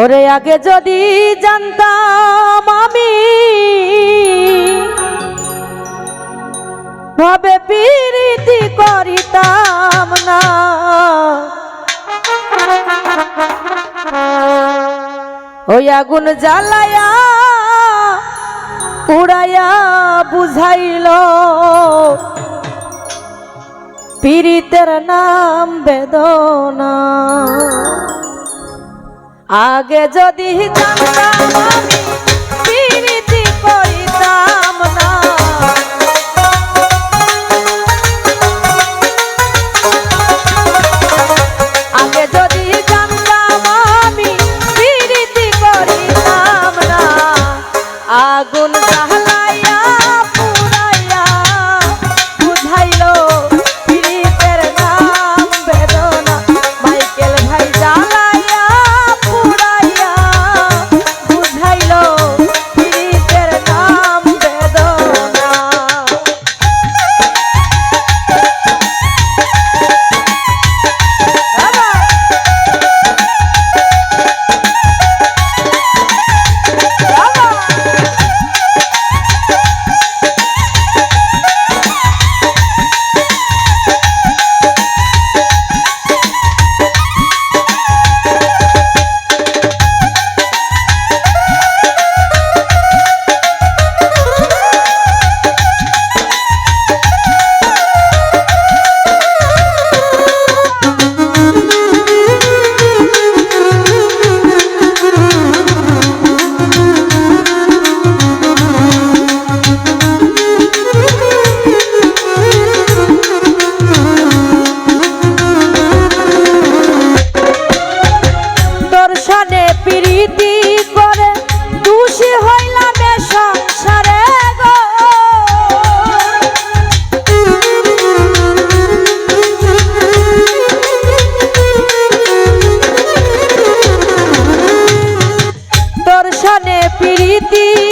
ওরে আগে যদি জানতাম আমি ভাবে পিরিতি করিতাম না। ওই আগুন জ্বালায়া উড়াইয়া বুঝাইল পীড়িতের নাম বেদনা। আগে যদি জানতাম আমি প্রীতি